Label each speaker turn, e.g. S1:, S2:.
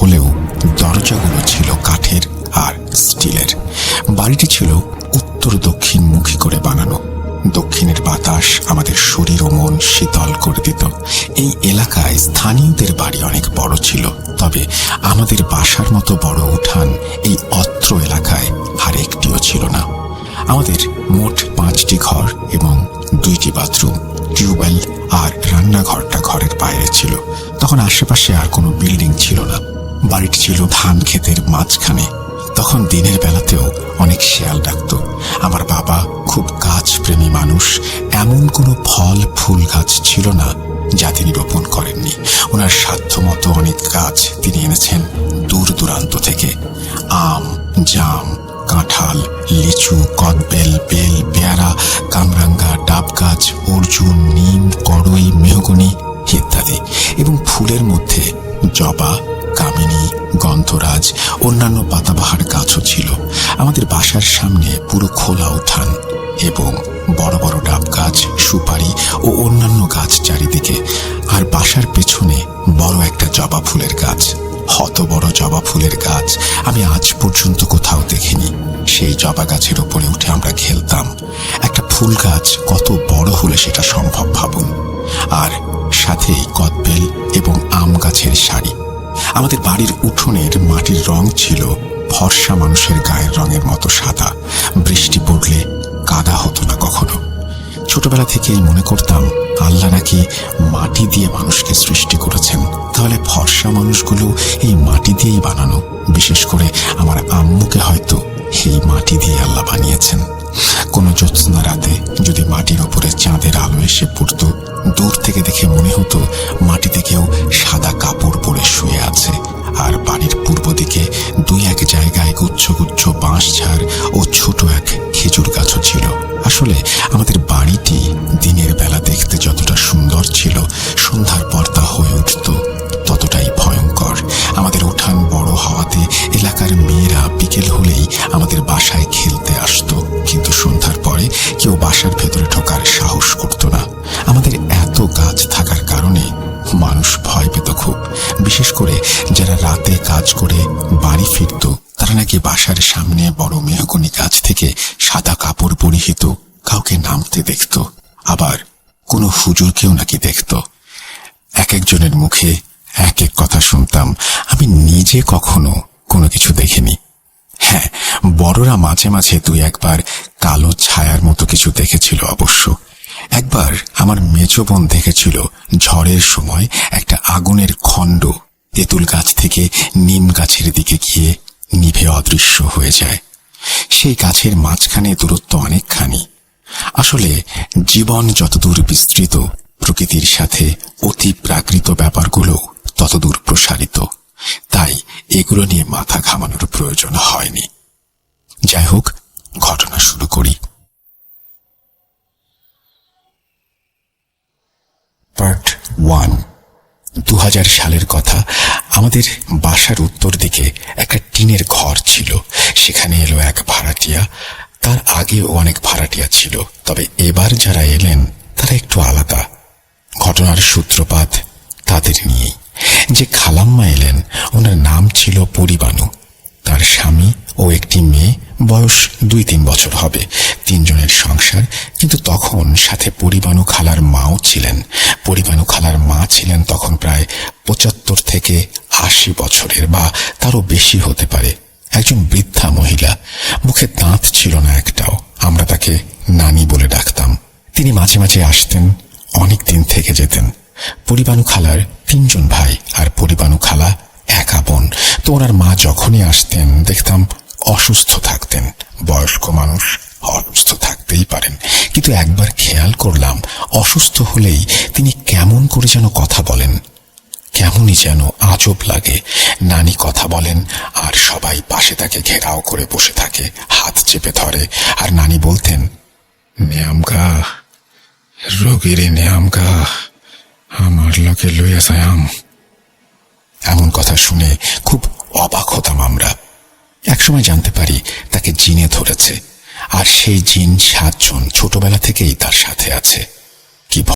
S1: হলেও দরজাগুলো ছিল কাঠের আর স্টিলের। বাড়িটি ছিল উত্তর দক্ষিণ মুখী করে বানানো। দক্ষিণের বাতাস আমাদের শরীর ও মন শীতল করে দিত। এই এলাকায় স্থানীয়দের বাড়ি অনেক বড় ছিল, তবে আমাদের বাসার মতো বড় উঠান এই অত্র এলাকায় আর একটিও ছিল না। আমাদের মোট পাঁচটি ঘর এবং দুইটি বাথরুম, টিউবওয়েল আর রান্নাঘরটা ঘরের বাইরে ছিল। তখন আশেপাশে আর কোনো বিল্ডিং ছিল না। বাড়িটি ছিল ধান ক্ষেতের মাঝখানে। তখন দিনের বেলাতেও অনেক শেয়াল ডাকত। আমার বাবা খুব গাছপ্রেমী মানুষ, এমন কোনো ফল, ফুল গাছ ছিল না যা তিনি রোপণ করেননি। ওনার সাধ্যমতো অনেক গাছ তিনি এনেছেন দূর দূরান্ত থেকে। আম, জাম, কাঁঠাল, লিচু, কদবেল, বেল, পেয়ারা, কামরাঙ্গা ডাব গাছ অর্জুন, নিম কড়ই মেহগনি ইত্যাদি। এবং ফুলের মধ্যে জবা গন্ধরাজ, অন্যান্য পাতাবাহার গাছও ছিল। আমাদের বাসার সামনে পুরো খোলা উঠান এবং বড় বড় ডাব গাছ, সুপারি ও অন্যান্য গাছ চারিদিকে। আর বাসার পেছনে বড় একটা জবা ফুলের গাছ। হত বড় জবা ফুলের গাছ আমি আজ পর্যন্ত কোথাও দেখিনি। সেই জবা গাছের ওপরে উঠে আমরা খেলতাম। একটা ফুল গাছ কত বড় হলে সেটা সম্ভব ভাবুন। আর সাথেই কদবেল এবং আম গাছের সারি। আমাদের বাড়ির উঠোনের মাটির রং ছিল ফর্সা মানুষের গায়ের রঙের মতো সাদা। বৃষ্টি পড়লে কাদা হতো না কখনো। ছোটবেলা থেকেই মনে করতাম, আল্লাহ নাকি মাটি দিয়ে মানুষকে সৃষ্টি করেছেন। তাহলে ফর্সা মানুষগুলো এই মাটি দিয়েই বানানো। বিশেষ করে আমার আম্মুকে হয়তো এই মাটি দিয়ে আল্লাহ বানিয়েছেন। আসলে আমাদের বাড়িটি দিনের বেলা দেখতে যতটা সুন্দর ছিল, সন্ধ্যার পর তা হয়ে উঠত ততটাই ভয়ঙ্কর। আমাদের উঠান বড় হওয়াতে এলাকার মেয়েরা বিকেল হলেই আমাদের বাসায় খেলতে আসতো। কিন্তু সন্ধ্যার পরে কেউ বাসার ভেতরে ঢোকার সাহস করতো না। আমাদের এত গাছ থাকার কারণে মানুষ ভয় পেত খুব। বিশেষ করে যারা রাতে কাজ করে বাড়ি ফিরত, তারা নাকি বাসার সামনে বড় মেহগনি গাছ থেকে সাদা কাপড় পরিহিত কাউকে নামতে দেখত আবার কোনো হুজুরকেও নাকি দেখত। এক একজনের মুখে এক এক কথা শুনতাম। আমি নিজে কখনো কোনো কিছু দেখিনি। হ্যাঁ বড়রা মাঝে মাঝে দুই একবার কালো ছায়ার মতো কিছু দেখেছিল অবশ্য। একবার আমার মেজ বোন দেখেছিল ঝড়ের সময় একটা আগুনের খণ্ড তেঁতুল গাছ থেকে নিম গাছের দিকে গিয়ে নিভে অদৃশ্য হয়ে যায়। সেই গাছের মাঝখানে দূরত্ব অনেকখানি। আসলে জীবন যতদূর বিস্তৃত, প্রকৃতির সাথে অতি প্রাকৃত ব্যাপারগুলো ততদূর প্রসারিত। তাই এগুলো নিয়ে মাথা ঘামানোর প্রয়োজন হয়নি। যাই হোক, ঘটনা শুরু করি। Part one. দু হাজার সালের কথা আমাদের বাসার উত্তর দিকে একটা টিনের ঘর ছিল। সেখানে এলো এক ভাড়াটিয়া। তার আগেও অনেক ভাড়াটিয়া ছিল, তবে এবার যারা এলেন, তারা একটু আলাদা। ঘটনার সূত্রপাত তাদের নিয়েই। যে খালাম্মা এলেন, ওনার নাম ছিল পরিবানু। তার স্বামী ও একটি মেয়ে বয়স দুই তিন বছর হবে, তিনজনের সংসার, কিন্তু তখন সাথে পরিবানু খালার মাও ছিলেন। পরিবানু খালার মা ছিলেন তখন প্রায় পঁচাত্তর থেকে আশি বছরের বা তারও বেশি হতে পারে। একজন বৃদ্ধা মহিলা। মুখে দাঁত ছিল না একটাও। আমরা তাকে নানি বলে ডাকতাম। তিনি মাঝে মাঝে আসতেন, অনেক দিন থেকে যেতেন। পরিবানু খালার তিনজন ভাই আর পরিবানু খালা একা বোন। তো ওনার মা যখনই আসতেন, দেখতাম অসুস্থ থাকতেন। বয়স্ক মানুষ অসুস্থ থাকতেই পারেন। কিন্তু একবার খেয়াল করলাম, অসুস্থ হলেই তিনি কেমন করে যেন কথা বলেন। কেমনই যেন আজব লাগে। নানি কথা বলেন, আর সবাই পাশে তাকে ঘেরাও করে বসে থাকে, হাত চেপে ধরে। আর নানি বলতেন নেয়ামকা রোগীরে নেয়ামকা আমার লোকে লইয়া সায়াম এমন কথা শুনে খুব অবাক হতাম আমরা। একসময় জানতে পারি তাকে জিনে ধরেছে, আর সেই জিন সাতজন ছোটবেলা থেকেই তার সাথে আছে।